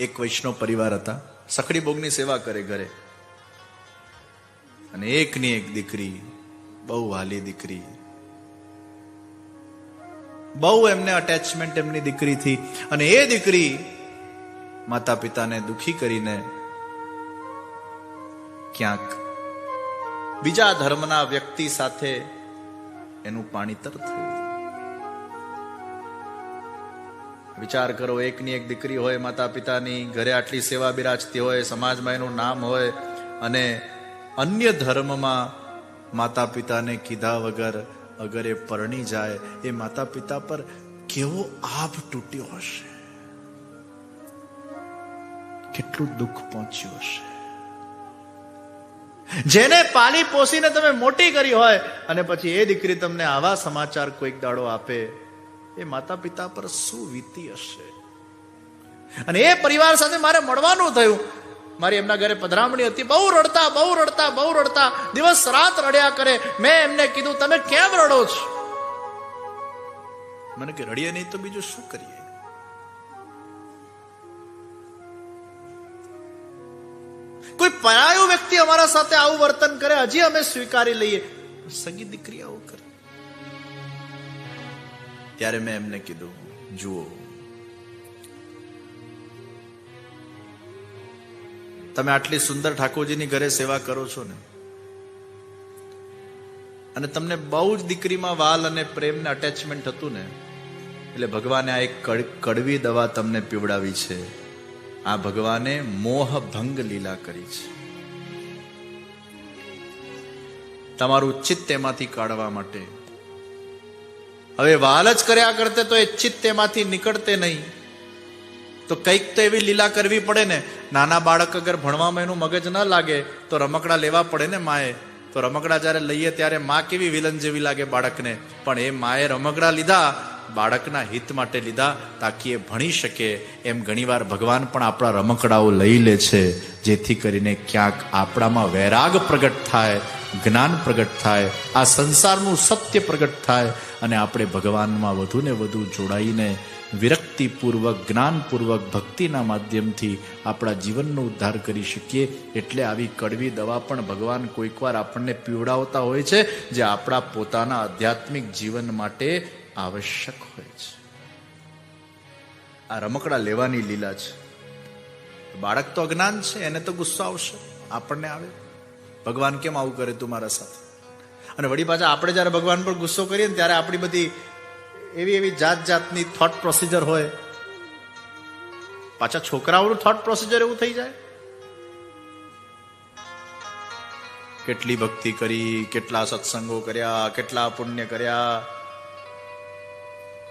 એક વૈષ્ણવ પરિવાર હતા. સખડી ભોગની સેવા કરે ઘરે. અને એકની એક દીકરી, બહુ વાલી દીકરી. બહુ એમને અટેચમેન્ટ એમની દીકરીથી. અને એ દીકરી માતા પિતાને દુખી કરીને ક્યાંક બીજા ધર્મના વ્યક્તિ સાથે એનું પાણીતર થયું વિચાર કરો, એકની એક દીકરી હોય માતા પિતાની ઘરે આટલી સેવા બિરાજતી હોય, સમાજમાં એનું નામ હોય અને અન્ય ધર્મમાં માતા પિતાને કીધા વગર અગર એ પરણી જાય, એ માતા પિતા પર કેવો આભ તૂટ્યો હશે? કેટલું દુઃખ પહોંચ્યું હશે? જેને પાલી પોસીને તમે મોટી કરી હોય, અને પછી એ દીકરી તમને આવા સમાચાર કોઈક દાડો આપે, એ માતા પિતા પર શું વીતી હશે? અને એ પરિવાર સાથે મારે મળવાનું થયું. મારી એમના ઘરે પધરામણી હતી. બહુ રડતા બહુ રડતા બહુ રડતા. દિવસ રાત રડ્યા કરે. મેં એમને કીધું, તમે કેમ રડો છો? મને કે, રડીએ નહીં તો બીજું શું કરીએ? કોઈ પરાયો વ્યક્તિ અમારા સાથે આવું વર્તન કરે, હજી અમે સ્વીકારી લઈએ. સગી દીકરી આવું કરે. ત્યારે મેં એમને કીધું, જુઓ, તમે આટલી સુંદર ઠાકોરજીની ઘરે સેવા કરો છો ને, અને તમને બહુ જ દીકરીમાં વાલ અને પ્રેમને અટેચમેન્ટ હતું ને, એટલે ભગવાને આ એક કડવી દવા તમને પીવડાવી છે. આ ભગવાને મોહ ભંગ લીલા કરી છે. તમારું ચિત્ત તેમાંથી કાઢવા માટે. હવે વાલ જ કર્યા કરતે તો એ ચિત્ત તેમાંથી નીકળતે નહીં. તો કંઈક તો એવી લીલા કરવી પડે ને. નાના બાળક અગર ભણવામાં એનું મગજ ન લાગે તો રમકડા લેવા પડે ને માએ. તો રમકડા જ્યારે લઈએ ત્યારે માં કેવી વિલન જેવી લાગે બાળકને. પણ એ માએ રમકડા લીધા બાળકના હિત માટે લીધા તાકી એ ભણી શકે એમ ઘણીવાર ભગવાન પણ આપણા રમકડાઓ લઈ લે છે, જેથી કરીને ક્યાંક આપણામાં વૈરાગ પ્રગટ થાય, જ્ઞાન પ્રગટ થાય, આ સંસારનું સત્ય પ્રગટ થાય અને આપણે ભગવાનમાં વધુ ને વધુ જોડાઈને વિરક્તિપૂર્વક, જ્ઞાનપૂર્વક, ભક્તિના માધ્યમથી આપણા જીવનનો ઉદ્ધાર કરી શકીએ. એટલે આવી કડવી દવા પણ ભગવાન કોઈકવાર આપણને પીવડાવતા હોય છે, જે આપણા પોતાના આધ્યાત્મિક જીવન માટે આવશ્યક હોય છે. આ રમકડા લેવાની લીલા છે. બાળક તો અજ્ઞાન છે, એને તો ગુસ્સો આવશે. આપણને આવે. ભગવાન કેમ આવું કરે તું મારા સાથે? અને વળી પાછા આપણે જ્યારે ભગવાન પર ગુસ્સો કરીએ ને ત્યારે આપણી બધી એવી એવી જાત જાતની થોટ પ્રોસિજર હોય. પાછા છોકરાઓનું થોટ પ્રોસિજર એવું થઈ જાય. કેટલી ભક્તિ કરી, કેટલા સત્સંગો કર્યા, કેટલા પુણ્ય કર્યા.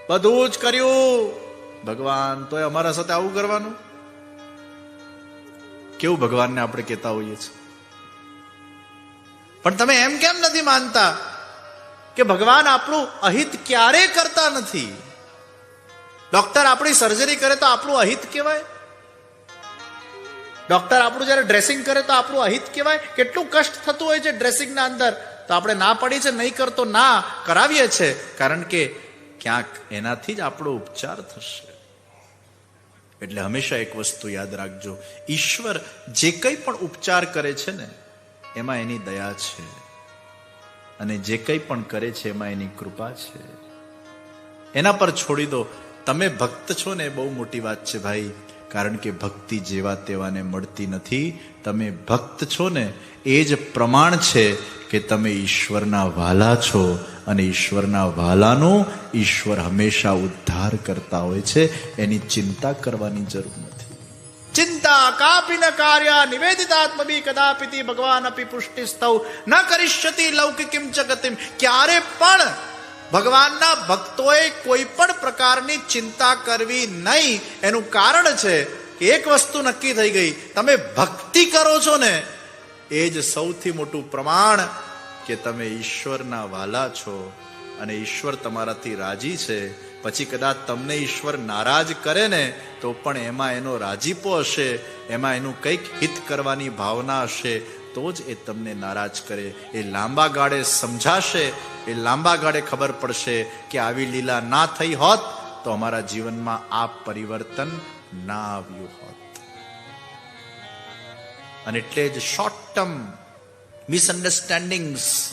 બધું જ કર્યું. ભગવાન તો અમારા સાથે આવું કરવાનું? કેવું ભગવાનને આપણે કહેતા હોઈએ છીએ? પણ તમે એમ કેમ નથી માનતા કે ભગવાન આપણું અહિત ક્યારે કરતા નથી? ડોક્ટર આપણી સર્જરી કરે તો આપણું અહિત કહેવાય? ડોક્ટર આપણું જ્યારે ડ્રેસિંગ કરે તો આપણું અહિત કહેવાય? કેટલું કષ્ટ થતું હોય છે ડ્રેસિંગના અંદર? તો આપણે ના પડી છે, નહીં કરતો, ના કરાવીએ છે. કારણ કે ક્યાંક એનાથી જ આપણો ઉપચાર થશે. એટલે હંમેશા એક વસ્તુ યાદ રાખજો, ઈશ્વર જે કંઈ પણ ઉપચાર કરે છે ને, એમાં એની દયા છે. અને જે કંઈ પણ કરે છે, એમાં એની કૃપા છે. એના પર છોડી દો, તમે ભક્ત છો ને, એ બહુ મોટી વાત છે ભાઈ. કારણ કે ભક્તિ જેવા તેવાને મળતી નથી. તમે ભક્ત છો ને, એ જ પ્રમાણ છે કે તમે ઈશ્વરના વાલા છો અને ઈશ્વરના વાલાનો ઈશ્વર હંમેશા ઉદ્ધાર કરતા હોય છે, એની ચિંતા કરવાની જરૂર નથી. ચિંતા કાપી ન કાર્ય નિવેદિતાત્મભી કદાપિતિ ભગવાન અપી પુષ્ટિ સ્તવ ન કરિષ્યતિ લૌકિકિમ જગતિમ. ક્યારે પણ ભગવાનના ભક્તોએ કોઈ પણ પ્રકારની ચિંતા કરવી નહીં. એનું કારણ છે એક વસ્તુ નક્કી થઈ ગઈ. તમે ભક્તિ કરો છો ને એ જ સૌથી મોટું પ્રમાણ કે તમે ઈશ્વરના વાલા છો અને ઈશ્વર તમારાથી રાજી છે. પછી કદાચ તમને ઈશ્વર નારાજ કરે ને, તો પણ એમાં એનો રાજીપો હશે, એમાં એનું કંઈક હિત કરવાની ભાવના હશે, તો જ એ તમને નારાજ કરે. એ લાંબા ગાળે સમજાશે, એ લાંબા ગાળે ખબર પડશે કે આવી લીલા ના થઈ હોત, તો અમારા જીવનમાં આ પરિવર્તન ના આવ્યું હોત. અને એટલે જ શોર્ટ ટર્મ મિસઅન્ડરસ્ટેન્ડિંગ્સ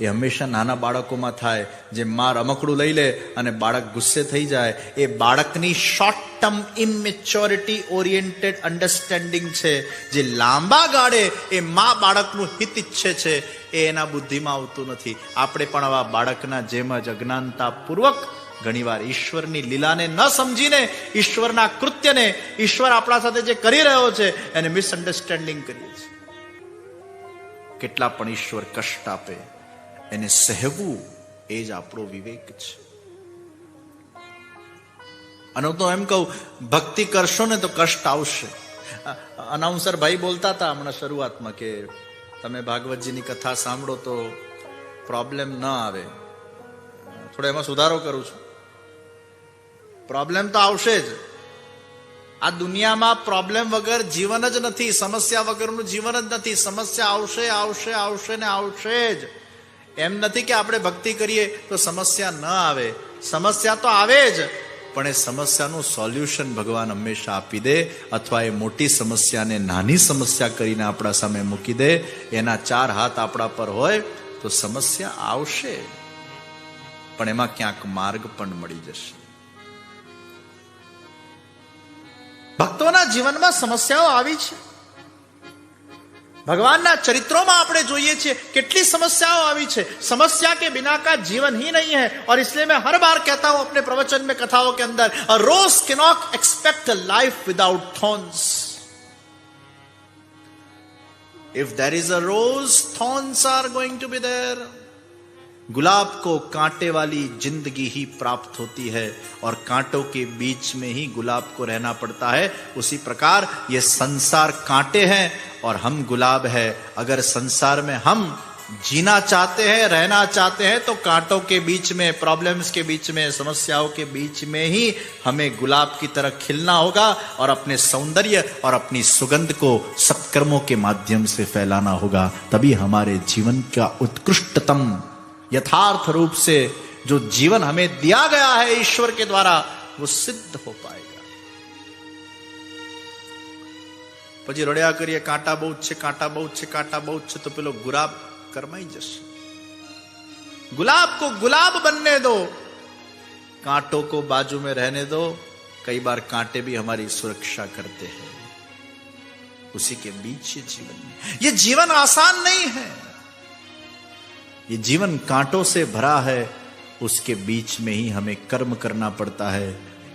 એ હંમેશા નાના બાળકોમાં થાય, જે મા રમકડું લઈ લે અને બાળક ગુસ્સે થઈ જાય. એ બાળકની short term immaturity oriented understanding છે. જે લાંબા ગાળે એ માં બાળકનું હિત ઈચ્છે છે, એ એના બુદ્ધિમાં આવતું નથી. આપણે પણ આવા બાળકના જેમ જ અજ્ઞાનતાપૂર્વક ઘણીવાર ઈશ્વરની લીલાને ન સમજીને, ઈશ્વરના કૃત્યને, ઈશ્વર આપણા સાથે જે કરી રહ્યો છે, એને મિસઅન્ડરસ્ટેન્ડિંગ કરીએ છીએ. કેટલા પણ ઈશ્વર કષ્ટ આપે, એને સહેવું એ જ આપણો વિવેક છે. અને હું તો એમ કહું, ભક્તિ કરશો ને તો કષ્ટ આવશે. અનાઉન્સર ભાઈ બોલતા હતા હમણાં શરૂઆતમાં કે તમે ભાગવતજીની કથા સાંભળો તો પ્રોબ્લેમ ન આવે. થોડો એમાં સુધારો કરું છું. પ્રોબ્લેમ તો આવશે જ. આ દુનિયામાં પ્રોબ્લેમ વગર જીવન જ નથી, સમસ્યા વગરનું જીવન જ નથી. સમસ્યા આવશે આવશે આવશે ને આવશે જ. એમ નથી કે આપણે ભક્તિ કરીએ તો સમસ્યા ન આવે. સમસ્યા તો આવે જ, પણ એ સમસ્યાનું સોલ્યુશન ભગવાન હંમેશા આપી દે અથવા એ મોટી સમસ્યાને નાની સમસ્યા કરીને આપણા સામે મૂકી દે. એના ચાર હાથ આપણા પર હોય તો સમસ્યા આવશે. પણ એમાં ક્યાંક માર્ગ પણ મળી જશે. ભક્તોના જીવનમાં સમસ્યાઓ આવી છે ભગવાનના ચરિત્રોમાં આપણે જોઈએ છીએ કેટલી समस्याओं આવી છે समस्या के बिना का जीवन ही नहीं है और इसलिए मैं हर बार कहता हूं अपने प्रवचन में कथाओं के अंदर a rose cannot expect a life without thorns if there is a rose thorns are going to be there गुलाब को कांटे वाली ज़िंदगी ही प्राप्त होती है और कांटों के बीच में ही गुलाब को रहना पड़ता है। उसी प्रकार ये संसार कांटे हैं और हम गुलाब है। अगर संसार में हम जीना चाहते हैं, रहना चाहते हैं तो कांटों के बीच में प्रॉब्लम्स के बीच में, समस्याओं के बीच में ही हमें गुलाब की तरह खिलना होगा और अपने सौंदर्य और अपनी सुगंध को सत्कर्मों के माध्यम से फैलाना होगा। तभी हमारे जीवन का उत्कृष्टतम यथार्थ रूप से जो जीवन हमें दिया गया है ईश्वर के द्वारा वो सिद्ध हो पाएगा પછી રડ્યા કરીએ કાંટા બહુ જ છે કાંટા બહુ જ છે કાંટા બહુ જ છે તો પેલો ગુલાબ કરમાઈ જશે गुलाब को गुलाब बनने दो कांटों को बाजू में रहने दो कई बार कांटे भी हमारी सुरक्षा करते हैं उसी के बीच ये जीवन ये जीवन आसान नहीं है ये जीवन कांटों से भरा है उसके बीच में ही हमें कर्म करना पड़ता है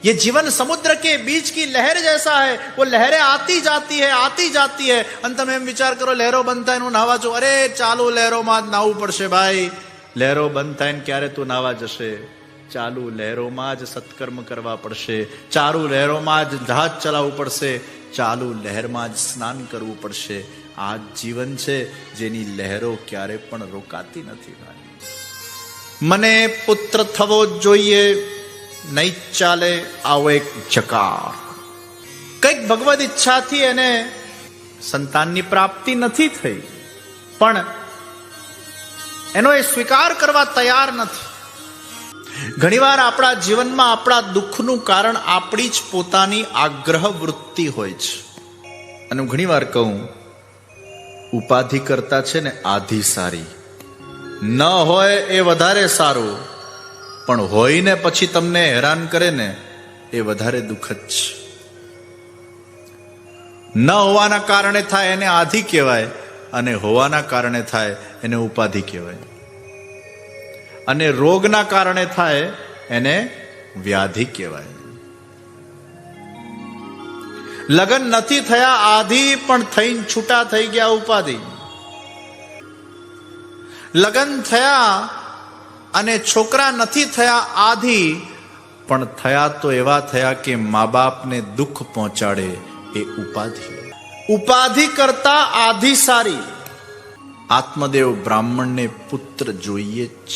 ये जीवन समुद्र के बीच की लहर जैसा है वो लहरें आती जाती है आती जाती है अंत में हम विचार करो लहरों बनता है નાવા જો અરે ચાલુ લહેરોમાં જ નાવું પડશે ભાઈ લહેરો બંધ થાય ને ક્યારે તું નાવા જશે ચાલુ લહેરોમાં જ સત્કર્મ કરવા પડશે ચાલુ લહેરોમાં જ જહાજ ચલાવવું પડશે ચાલુ લહેરમાં જ સ્નાન કરવું પડશે આ જીવન છે જેની લહેરો ક્યારે પણ રોકાતી નથી ભાઈ મને પુત્ર થવો જોઈએ, નહીં ચાલે આવો એક જકાર. કંઈક ભગવદ ઈચ્છાથી એને સંતાનની પ્રાપ્તિ નથી થઈ, પણ એનો એ સ્વીકાર કરવા તૈયાર નથી. ઘણીવાર આપણા જીવનમાં આપણા દુઃખનું કારણ આપણી જ પોતાની આગ્રહ વૃત્તિ હોય છે. અને હું ઘણીવાર કહું ઉપાધિ કરતા છે ને આધી સારી. ન હોય એ વધારે સારું, પણ હોઈને પછી તમને હેરાન કરે ને એ વધારે દુઃખદ છે. ન હોવાના કારણે થાય એને આધી કહેવાય, અને હોવાના કારણે થાય એને ઉપાધિ કહેવાય. અને રોગના કારણે થાય એને વ્યાધિ કહેવાય. લગ્ન નથી થયા, આધી પણ થઈને છૂટા થઈ ગયા ઉપાધિ. લગ્ન થયા અને છોકરા નથી થયા, આધી પણ થયા તો એવા થયા કે મા બાપને દુઃખ પહોંચાડે એ ઉપાધિ. ઉપાધિ કરતા આધી સારી. આત્મદેવ બ્રાહ્મણને પુત્ર જોઈએ જ.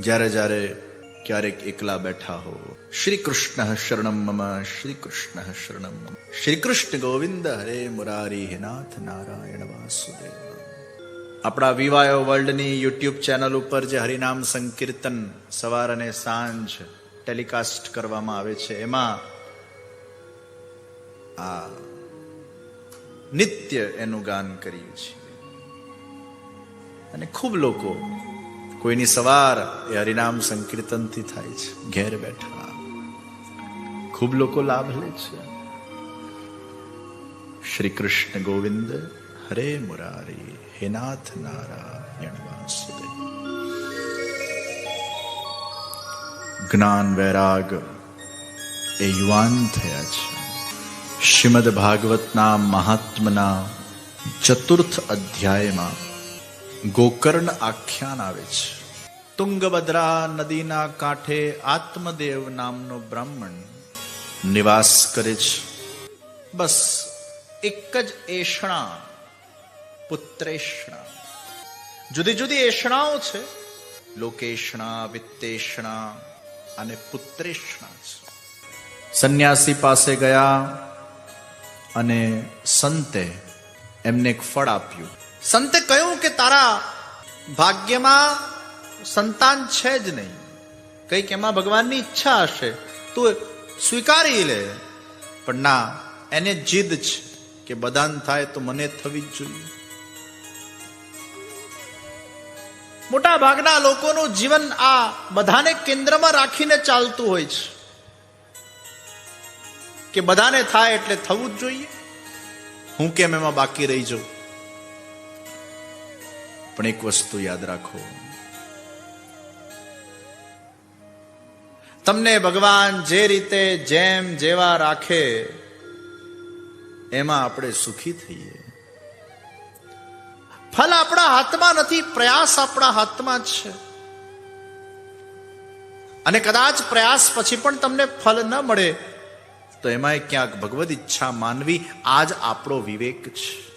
જ્યારે જ્યારે ક્યારેક એકલા બેઠા હો. શ્રી કૃષ્ણ શરણમ મમ શ્રી કૃષ્ણ શરણમ મમ. શ્રી કૃષ્ણ ગોવિંદ હરે મુરારી હે નાથ નારાયણ વાસુદેવ. આપણા વિવાયો વર્લ્ડની યુટ્યુબ ચેનલ ઉપર જે હરિનામ સંકીર્તન સવાર અને સાંજ ટેલિકાસ્ટ કરવામાં આવે છે, એમાં આ નિત્ય એનું ગાન કર્યું છે અને ખૂબ લોકો કોઈની સવાર એ હરિનામ સંકીર્તનથી થાય છે. ઘેર બેઠા. ખૂબ લોકો લાભ લે છે. શ્રી કૃષ્ણ ગોવિંદ, હરે મુરારી, હે નાથ નારાયણ વાસુદેવ. જ્ઞાન વૈરાગ એ યુવાન થયા છે. શ્રીમદ ભાગવતના મહાત્મના ચતુર્થ અધ્યાયમાં ગોકર્ણ આખ્યાન આવે છે. તુંગભદ્રા નદીના કાંઠે આત્મદેવ નામનો બ્રાહ્મણ નિવાસ કરે છે. બસ એક જ એષણા પુત્રેષણા જુદી જુદી એષણાઓ છે. લોકેષણા વિત્તેષણા અને પુત્રેષણા છે. સંન્યાસી પાસે ગયા અને સંતે એમને એક ફળ આપ્યું. સંતે કહ્યું કે તારા ભાગ્યમાં સંતાન છે જ નહીં. કંઈક એમાં ભગવાનની ઈચ્છા હશે. તું સ્વીકારી લે. પણ ના, એને જીદ છે કે બદાન થાય તો મને થવી જ જોઈએ. મોટા ભાગના લોકોનું જીવન આ બધાને કેન્દ્રમાં રાખીને ચાલતું હોય છે. કે બધાને થાય એટલે થવું જ જોઈએ. હું કેમ એમાં બાકી રહી જાઉં? પણ એક વસ્તુ યાદ રાખો. તમને ભગવાન જે રીતે જેમ જેવા રાખે, એમાં આપણે સુખી થઈએ. ફલ આપણા હાથમાં નથી, પ્રયાસ આપણા હાથમાં છે. અને કદાચ પ્રયાસ પછી પણ તમને ફલ ન મળે, તો એમાંય ક્યાંક ભગવદ ઈચ્છા માનવી આજ આપણો વિવેક છે.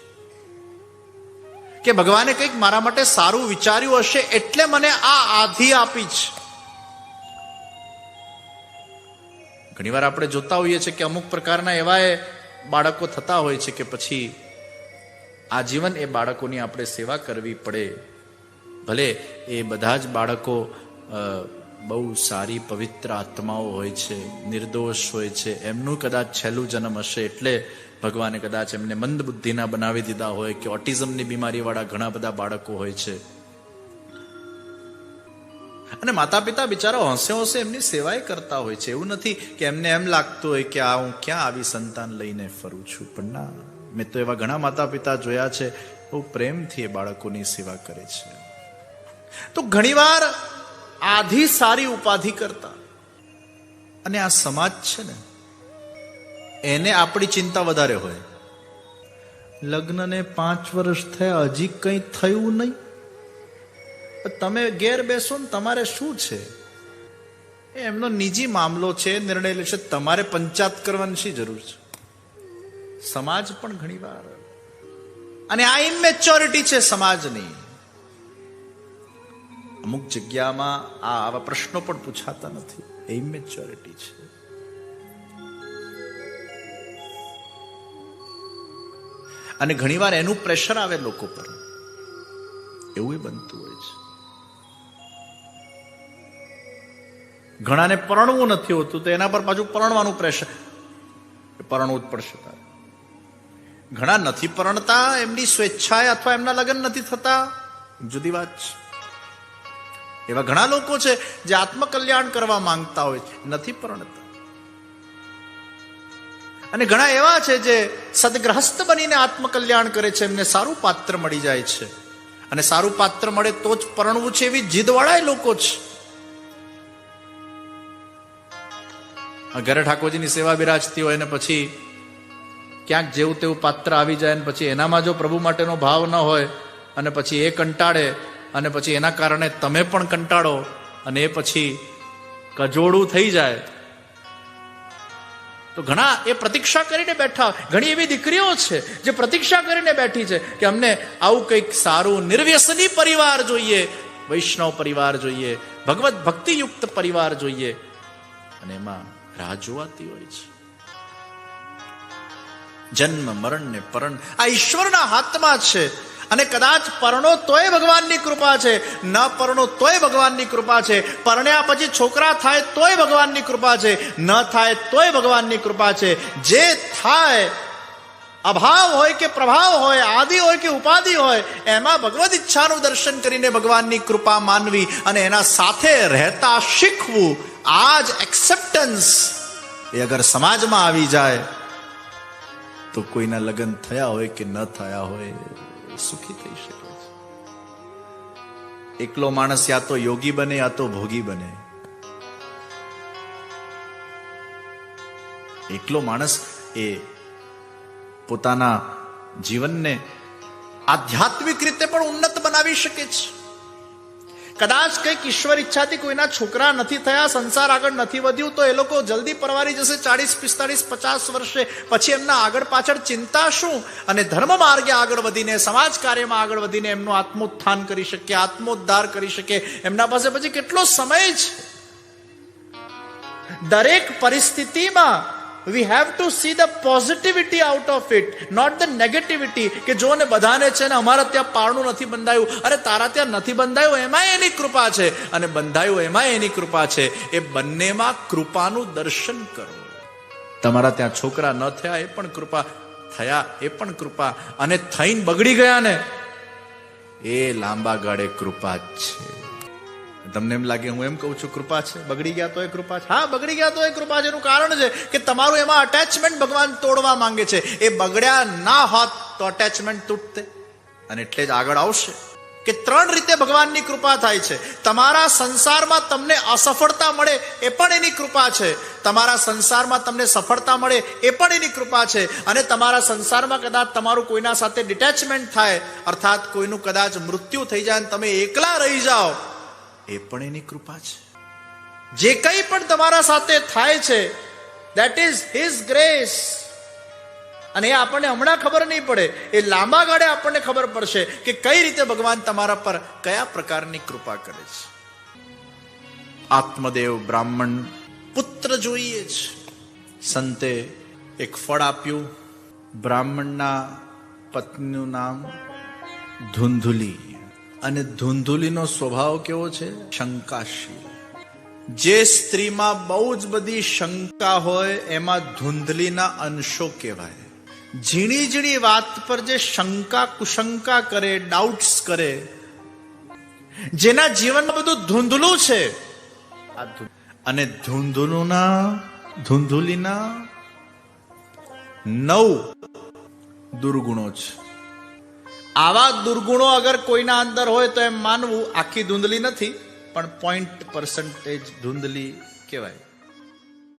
કે ભગવાને કંઈક મારા માટે સારું વિચાર્યું હશે એટલે મને આ આધિ આપી છે ઘણીવાર આપણે જોતા હોઈએ છીએ કે અમુક પ્રકારના એવા બાળકો થતા હોય છે કે પછી આજીવન એ બાળકોની આપણે સેવા કરવી પડે. ભલે એ બધા જ બાળકો બહુ સારી પવિત્ર આત્માઓ હોય છે, નિર્દોષ હોય છે, એમનું કદાચ છેલ્લું જન્મ હશે એટલે ભગવાને કદાચ એમને મંદ બુદ્ધિના બનાવી દીધા હોય કે ઓટિઝમની બીમારીવાળા ઘણા બધા બાળકો હોય છે. અને માતા પિતા બિચારા હોંસે હોંશે એમની સેવાય કરતા હોય છે. એવું નથી કે એમને એમ લાગતું હોય કે આ હું ક્યાં આવી સંતાન લઈને ફરું છું. પણ ના, મેં તો એવા ઘણા માતા પિતા જોયા છે, બહુ પ્રેમથી એ બાળકોની સેવા કરે છે. તો ઘણીવાર આધી સારી ઉપાધિ કરતા. અને આ સમાજ છે ને એને આપણી ચિંતા વધારે હોય. લગ્નને પાંચ વર્ષ થયા, હજી કંઈ થયું નહીં? તમે ઘેર બેસો ને તમારે શું છે? એમનો નિજી મામલો છે, નિર્ણય લેશે, તમારે પંચાયત કરવાની શી જરૂર છે? સમાજ પણ ઘણીવાર અને આ ઇમેચ્યોરિટી છે સમાજની. અમુક જગ્યામાં આ આવા પ્રશ્નો પણ પૂછાતા નથી. એ ઇમેચ્યોરિટી છે. અને ઘણીવાર એનું પ્રેશર આવે લોકો પર. એવું બનતું હોય છે. ઘણાને પરણવું નથી હોતું, તો એના પર પાછું પરણવાનું પ્રેશર પરણવું જ પડશે તારે. ઘણા નથી પરણતા, એમની સ્વેચ્છાએ અથવા એમના લગ્ન નથી થતા. જુદી વાત છે. એવા ઘણા લોકો છે જે આત્મકલ્યાણ કરવા માંગતા હોય નથી પરણતા. અને ઘણા એવા છે જે સદગ્રહસ્થ બનીને આત્મકલ્યાણ કરે છે, એમને સારું પાત્ર મળી જાય છે. અને સારું પાત્ર મળે તો જ પરણવું છે એવી જીદવાળા લોકો છે ઘરે ઠાકોરજીની સેવા બિરાજતી હોય ને પછી ક્યાંક જેવું તેવું પાત્ર આવી જાય ને પછી એનામાં જો પ્રભુ માટેનો ભાવ ન હોય અને પછી એ કંટાળે અને પછી એના કારણે તમે પણ કંટાળો અને એ પછી કજોડું થઈ જાય તો ઘણા એ પ્રતીક્ષા કરીને બેઠા ઘણી એવી દીકરીઓ છે જે પ્રતીક્ષા કરીને બેઠી છે કે અમને આવું કંઈક સારું નિર્વ્યસની પરિવાર જોઈએ, વૈષ્ણવ પરિવાર જોઈએ, ભગવત ભક્તિયુક્ત પરિવાર જોઈએ. અને એમાં રાહ જોવાતી હોય છે. જન્મ મરણ ને પરણ આ ઈશ્વરના હાથમાં છે. અને કદાચ પરણો તોય ભગવાનની કૃપા છે, ન પરણો તોય ભગવાનની કૃપા છે, પરણ્યા પછી છોકરા થાય તોય ભગવાનની કૃપા છે, ન થાય તોય ભગવાનની કૃપા છે. જે થાય, અભાવ હોય કે પ્રભાવ હોય, આદિ હોય કે ઉપાધિ હોય, એમાં ભગવદ ઈચ્છાનું દર્શન કરીને ભગવાનની કૃપા માનવી અને એના સાથે રહેતા શીખવું આ જ એક્સેપ્ટન્સ એ અગર સમાજમાં આવી જાય, તો કોઈના લગ્ન થયા હોય કે ન થયા હોય સુખી થઈ શકે છે. એકલો માણસ યા તો યોગી બને, યા તો ભોગી બને. એકલો માણસ એ પોતાના જીવનને આધ્યાત્મિક રીતે પણ ઉન્નત બનાવી શકે છે. કદાચ કંઈક ઈશ્વર ઈચ્છાથી કોઈના છોકરા નથી થયા, સંસાર આગળ નથી વધ્યું, તો એ લોકો જલ્દી પરવારી જશે ચાળીસ, પિસ્તાળીસ, પચાસ વર્ષે. પછી એમના આગળ પાછળ ચિંતા શું? અને ધર્મ માર્ગે આગળ વધીને, સમાજ કાર્યમાં આગળ વધીને એમનું આત્મોત્થાન કરી શકે આત્મોદ્ધાર કરી શકે એમના પાસે પછી કેટલો સમય છે? દરેક પરિસ્થિતિમાં we have to see the positivity out of it not the negativity કે જો ને બધાને છે ને અમારા ત્યાં પારણું નથી બંધાયું, અરે તારા ત્યાં નથી બંધાયું એમાં એની કૃપા છે. અને બંધાયું એમાં એની કૃપા છે. એ બંનેમાં કૃપાનું દર્શન કરો. તમારા ત્યાં છોકરા ન થયા, એ પણ કૃપા થયા, એ પણ કૃપા. અને થઈને બગડી ગયા ને, એ લાંબા ગાળે કૃપા છે. તમને એમ લાગે, હું એમ કહું છું, કૃપા છે. બગડી ગયા તો એ કૃપા છે. હા, બગડી ગયા તો એ કૃપા છે. એનું કારણ છે કે તમારું એમાં અટેચમેન્ટ ભગવાન તોડવા માંગે છે. એ બગડ્યા ના હોત તો અટેચમેન્ટ તૂટતે. અને એટલે જ આગળ આવશે કે ત્રણ રીતે ભગવાનની કૃપા થાય છે. તમારા સંસારમાં તમને અસફળતા મળે એ પણ એની કૃપા છે. તમારા સંસારમાં તમને સફળતા મળે એ પણ એની કૃપા છે. અને તમારા સંસારમાં કદાચ તમારું કોઈના સાથે ડિટેચમેન્ટ થાય, અર્થાત કોઈનું કદાચ મૃત્યુ થઈ જાય અને તમે એકલા રહી જાઓ એ પણ એની કૃપા છે. જે કંઈ પણ તમારા સાથે થાય છે દેટ ઇઝ હિઝ ગ્રેસ અને એ આપણને હમણાં ખબર નહીં પડે, એ લાંબા ગાળે આપણને ખબર પડશે કે કઈ રીતે ભગવાન તમારા પર કયા પ્રકારની કૃપા કરે છે. આત્મદેવ બ્રાહ્મણ પુત્ર જોઈએ જ સંતે એક ફળ આપ્યું, બ્રાહ્મણના પત્નીનું નામ ધુંધુલી. અને ધૂંધુલીનો સ્વભાવ કેવો છે? શંકાશીલ. જે સ્ત્રીમાં બહુ જ બધી શંકા હોય, એમાં ધૂંધલીના અંશો કહેવાય. ઝીણી ઝીણી વાત પર જે શંકા કુશંકા કરે ડાઉટ્સ કરે, જેના જીવનમાં બધું ધૂંધલું છે અને ધૂંધલુના, ધૂંધુલીના નવ દુર્ગુણો છે. આવા દુર્ગુણો અગર કોઈના અંદર હોય તો એમ માનવું આખી ધૂંધલી નથી, પણ પોઈન્ટ પર્સન્ટેજ ધૂંધલી કહેવાય.